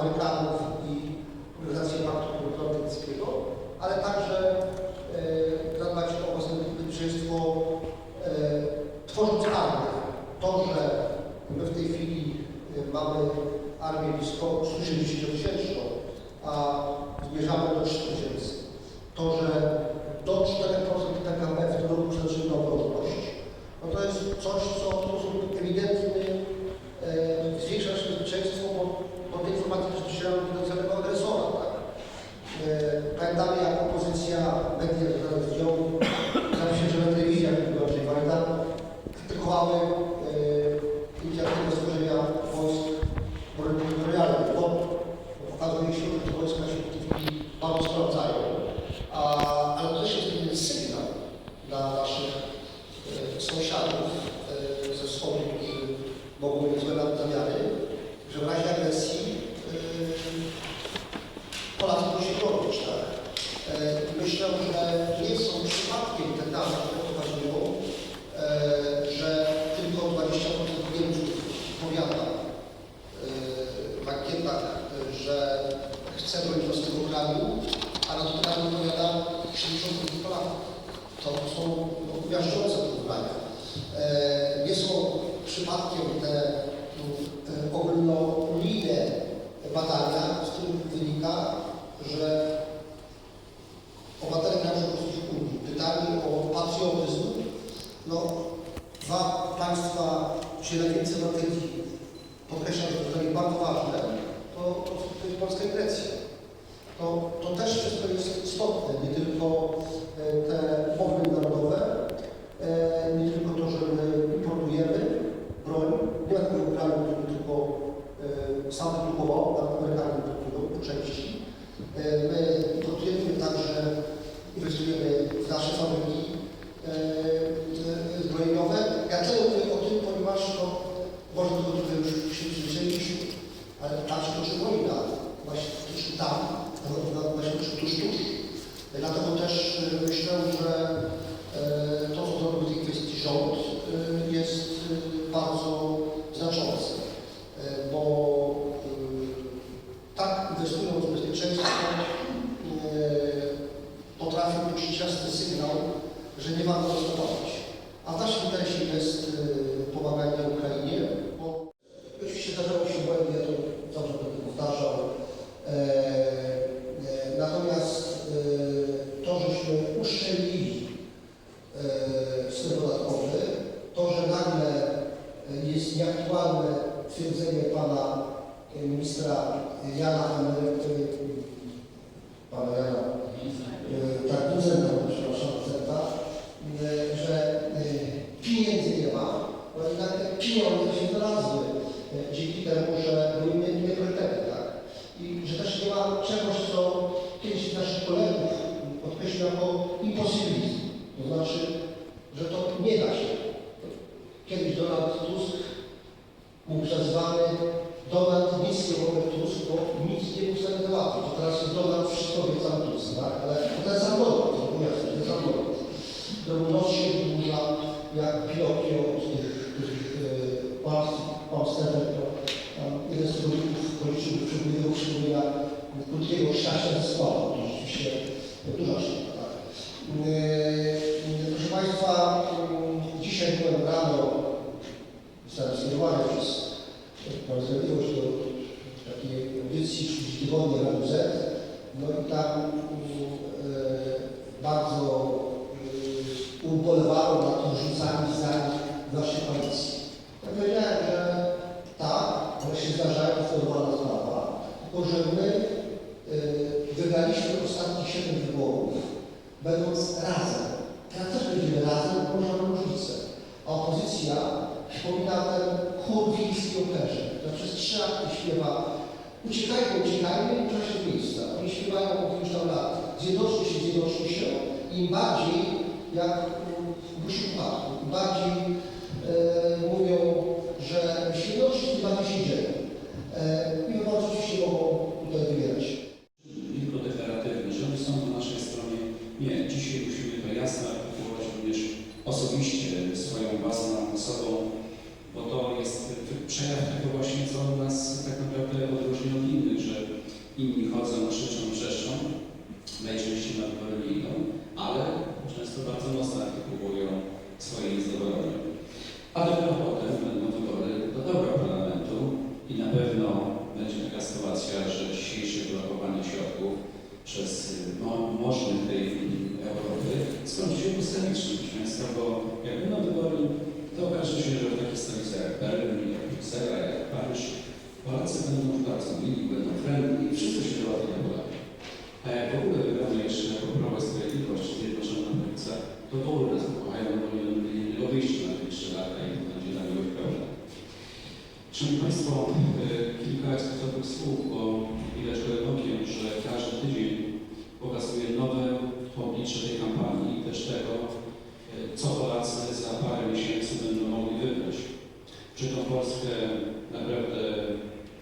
Amerykanów i Organizację Paktu Północnoatlantyckiego, ale także e, zadbać o bezpieczeństwo e, tworząc armię. To, że my w tej chwili e, mamy armię blisko 170 tysięczną, a zmierzamy do 3 tysięcy, to, że do 4% PKB w tym roku przeznaczymy na obronność, no to jest coś, co w sposób ewidentny e, zwiększa nasze bezpieczeństwo, bo, bo te informacje też docierają do całego agresora. Tak? E, pamiętamy, jak opozycja, media, które z nią, zdaje się, że na telewizjach wyborczej pamiętam, krytykowały e, inicjatywę stworzenia wojsk obrony terytorialnej, bo okazuje się, że te wojska się w tej chwili bardzo sprawdzają, a, ale to też jest pewien sygnał dla naszych e, sąsiadów e, ze wschodu, którzy mogą mieć złe zamiary, że w razie agresji e, Polacy muszą się bronić, tak? E, Myślę, że nie są przypadkiem te dane, które pokazują, e, że tylko 20% Niemców powiada w ankietach, e, że chce bronić własnego kraju, a na to kraju powiada 60% Polaków. To są no, miażdżące nie są przypadkiem te e, ogólnounijne badania, z których wynika, że obywatele krajów członkowskich Unii. Pytani o patriotyzm, no dwa państwa, gdzie najwięcej obywateli podkreślam, że to zdanie bardzo ważne, to, to, to jest Polska i Grecja. To, to też wszystko jest istotne, nie tylko e, te umowy narodowe, e, nie tylko to, że my importujemy broń, nie ma takiego kraju, który tylko e, sam wyprodukował, a Amerykanie wyprodukują po części. E, My importujemy także, w nasze fabryki e, zbrojeniowe. Ja tyle mówię o tym, ponieważ to może tylko trochę już się przyzwyczailiśmy, ale tam się toczy wojna, właśnie toczy tam, właśnie tuż, tuż. Dlatego też e, myślę, że e, to, co zrobił w tej kwestii rząd, jest bardzo znaczące, E, bo e, tak inwestując w bezpieczeństwo e, potrafią puścić jasny sygnał, że nie warto rozmawiać. A w naszym interesie jest e, pomaganie Ukrainie, bo oczywiście zdarzało się błędy, ja to zawsze będę powtarzał. E, e, natomiast e, to, żeśmy uszczelnili e, system podatkowy, to, że nagle e, jest nieaktualne twierdzenie pana e, ministra Jana Henryka, pana Jana e, tak, docenta, przepraszam, docenta, e, że e, pieniędzy nie ma, no i nagle pieniądze się znalazły e, dzięki temu, że były inne, inne priorytety, tak? I że też nie ma czegoś, co kiedyś naszych kolegów podkreślił jako impossibilizm, to znaczy, że to nie da się. Kiedyś Donald Tusk był przezwany Donald nic nie Tusk, bo nic nie był w stanie załatwić. Teraz jest Donald wszystko wie sam Tusk, tak? Ale to ten sam Donald, to było jasne, ten sam Donald. Któremu nos się wydłuża jak Pinokio od tych, tych e, kłamstw, kłamstewek, to tam jeden z produktów policzył, przypomniał przypomina krótkiego szczęścia ze składu. To rzeczywiście duża sztuka, Proszę Państwa, mm, dzisiaj byłem rano, zostałem skierowany przez i Sprawiedliwość do takiej audycji 30 tygodni Rady Z. No i tam e, bardzo e, ubolewałem nad rzucami zdań w naszej koalicji. Ja że tak, one się zdarzają, to normalna że my 7 wyborów, będąc razem. Też będziemy razem, bo możemy różnice. A opozycja przypomina ten chór w wiejskiej operze, który przez trzy lata śpiewa uciekajmy, uciekajmy, i czasie z miejsca. Oni śpiewają od już tam lat. Zjednoczmy się, zjednoczmy się. Im bardziej, jak w Gusi Upadku, im bardziej e, mówią, że świetności tym bardziej się dzieją. E, I wyborcy oczywiście mogą tutaj wybierać. tylko deklaratywne, że oni są po naszej stronie. Nie, dzisiaj musimy to jasno artykułować również osobiście swoją własną osobą, bo to jest przejaw tego właśnie, co nas tak naprawdę odróżni od innych, że inni chodzą, krzyczą, wrzeszczą, najczęściej na idą, ale często bardzo mocno artykułują swoje niezadowolenie. A dopiero potem będą wybory do dobra parlamentu i na pewno będzie taka sytuacja, że dzisiejsze blokowanie środków przez mo możnych tej Europy skończy się proszę Państwa, bo jak będą wybory, to okaże się, że w takich stolicach jak Berlin, jak Bruksela, jak Paryż, Polacy będą bardzo mili, będą friendly i wszystko się na Polakach. A jak w ogóle wygramy jeszcze jako Prawo i Sprawiedliwość, Zjednoczona Prawica, to w ogóle nas pokochają, bo nie będą wyjścia na te trzy lata i to będzie dla nich pełne. Szanowni Państwo, y, kilka ekspertowych słów, bo widać gołym oblicze tej kampanii i też tego, y, co Polacy za parę miesięcy będą mogli wybrać. Czy tą Polskę naprawdę,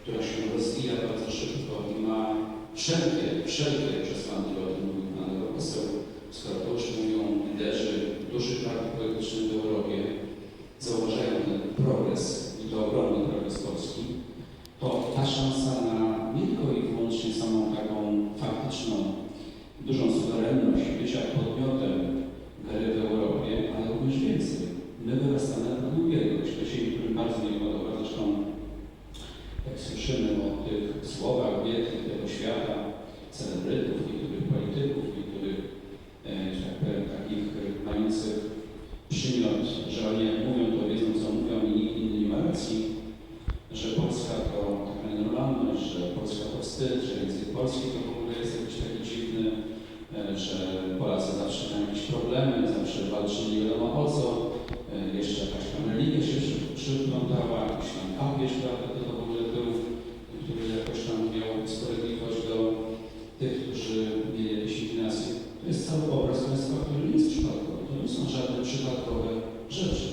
która się rozwija bardzo szybko i ma wszelkie, wszelkie przesłanki, o tym mówił Pan poseł, skoro to już mówią liderzy dużych partii politycznych w Europie, zauważają ten progres i to ogromny progres Polski, to ta szansa na nie tylko i wyłącznie samą taką faktyczną, dużą suwerenność bycia podmiotem gry w Europie, ale również więcej. My wyrastamy na ubiegłość. To się niektórym bardzo nie podoba. Zresztą jak słyszymy o tych słowach wielkich tego świata, celebrytów, niektórych polityków, niektórych, e, że tak powiem, takich mających przymiot, że oni jak mówią, to wiedzą, co mówią i nikt inny nie ma racji, że Polska to taka normalność, że Polska to wstyd, że język polski to w ogóle jest jakiś taki dziwny, że Polacy zawsze mają jakieś problemy, zawsze walczyli nie wiadomo o co, e, jeszcze jakaś tam religia się przy- przyplątała, jakiś tam papież, prawda, to, w ogóle był, który jakoś tam miał sprawiedliwość do tych, którzy mieli jakieś inclinacje. To jest cały obraz państwa, który nie jest przypadkowy. To nie są żadne przypadkowe rzeczy.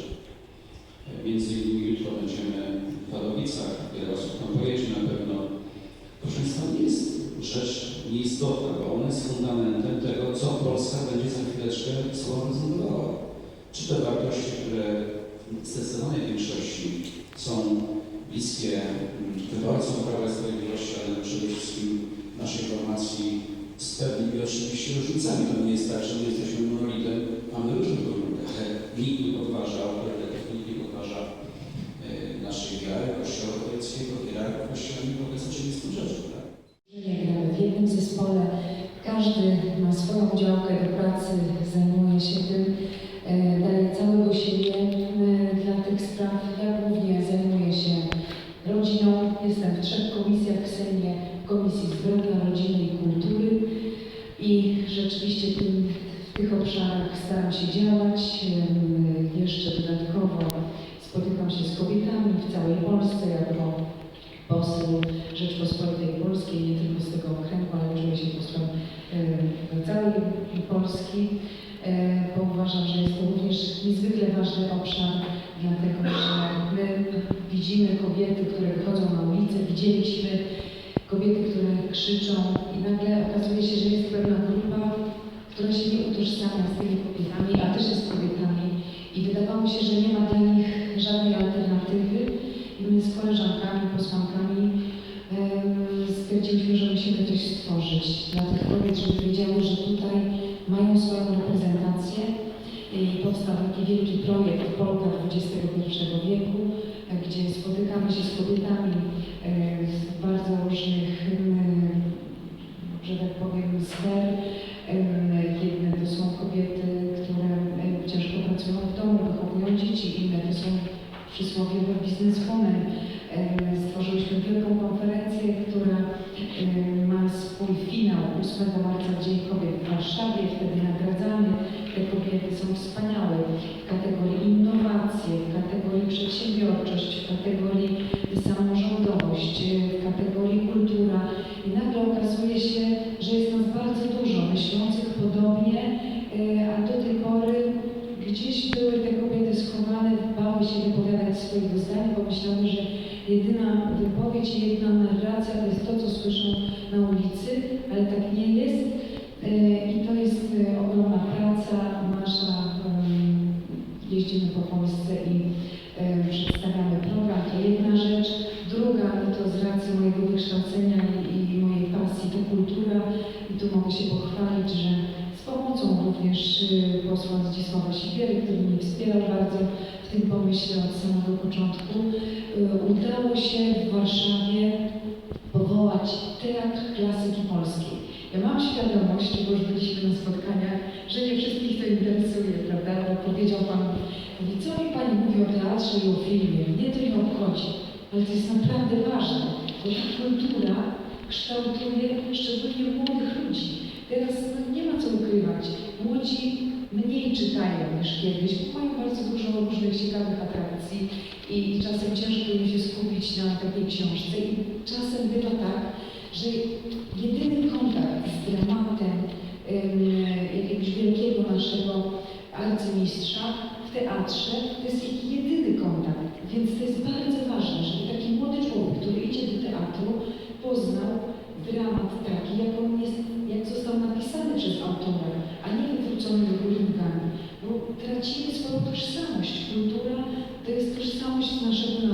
E, Między innymi jutro będziemy w Wadowicach, wiele osób tam pojedzie na pewno. Proszę Państwa, nie jest rzecz nieistotna, bo ona jest fundamentem tego, co Polska będzie za chwileczkę sobą prezentowała. Czy te wartości, które w zdecydowanej większości są bliskie mm, wyborcom Prawa i Sprawiedliwości, ale przede wszystkim naszej formacji z pewnymi oczywiście różnicami. To nie jest tak, że my jesteśmy monolitem, mamy różne poglądy, ale nikt nie podważa autorytetów, nikt nie podważa e, naszej wiary, Kościoła katolickiego, hierarchii Kościoła, nie pokazać się z tym rzeczą, tak? Nie gramy w jednym zespole, każdy ma swoją działkę do pracy, zajmuje się tym, e, daje całego siebie e, dla tych spraw. Ja głównie zajmuję się rodziną, jestem w trzech komisjach w Sejmie, Komisji Zdrowia, Rodziny i Kultury i rzeczywiście tym, w tych obszarach staram się działać. Jeszcze dodatkowo spotykam się z kobietami w całej Polsce jako poseł Rzeczpospolitej Polskiej, nie tylko z tego okręgu, ale czuję się posłem całej Polski, e, bo uważam, że jest to również niezwykle ważny obszar, dlatego że my widzimy kobiety, które wychodzą na ulicę, widzieliśmy kobiety, które krzyczą i nagle okazuje się, że jest pewna grupa, która się nie utożsamia z tymi kobietami, a też jest kobietami i wydawało się, że nie ma dla nich żadnej alternatywy. I my z koleżankami, posłankami stwierdziliśmy, że stworzyć dla tych kobiet, żeby wiedziały, że tutaj mają swoją reprezentację. I powstał taki wielki projekt Polka XXI wieku, e, gdzie spotykamy się z kobietami e, z bardzo różnych, em, że tak powiem, sfer. Em, Jedne to są kobiety, które ciężko pracują w domu, wychowują dzieci, inne to są przysłowiowe bizneswomen. Stworzyliśmy wielką konferencję, która 8 marca Dzień Kobiet w Warszawie. Wtedy nagradzamy. Te kobiety są wspaniałe w kategorii innowacje, w kategorii przedsiębiorczość, w kategorii samorządowość, w kategorii kultura. I nagle okazuje się, że jest nas bardzo dużo myślących podobnie, e, a do tej pory gdzieś były te kobiety schowane, bały się wypowiadać swojego zdania, bo myślały, że jedyna wypowiedź i jedyna narracja to jest to, co słyszą na ulicy, ale tak nie jest. E, I to jest e, ogromna praca nasza. em, Jeździmy po Polsce i em, przedstawiamy program. To jedna rzecz. Druga, no to z racji mojego wykształcenia i, i mojej pasji mogę się pochwalić, że z pomocą również y, posła Zdzisława Sibiery, który mnie wspierał bardzo w tym pomyśle od samego początku, y, udało się w Warszawie powołać Teatr Klasyki Polskiej. Ja mam świadomość, bo już byliśmy na spotkaniach, że nie wszystkich to interesuje, prawda? Bo powiedział Pan, mówi, co mi Pani mówi o teatrze i o filmie? Mnie to nie obchodzi, ale to jest naprawdę ważne, bo ta kultura kształtuje szczególnie młodych ludzi. Teraz no, nie ma co ukrywać. Młodzi mniej czytają niż kiedyś, bo mają bardzo dużo różnych ciekawych atrakcji i, czasem ciężko im się skupić na takiej książce. I czasem bywa tak, że jedyny kontakt z dramatem em, jakiegoś wielkiego naszego arcymistrza w teatrze to jest ich jedyny kontakt. Więc to jest bardzo ważne, żeby taki młody człowiek, który idzie do teatru, poznał dramat taki, jak on jest, jak został napisany przez autora, a nie wywrócony do góry nogami. Bo tracimy swoją tożsamość. Kultura to jest tożsamość naszego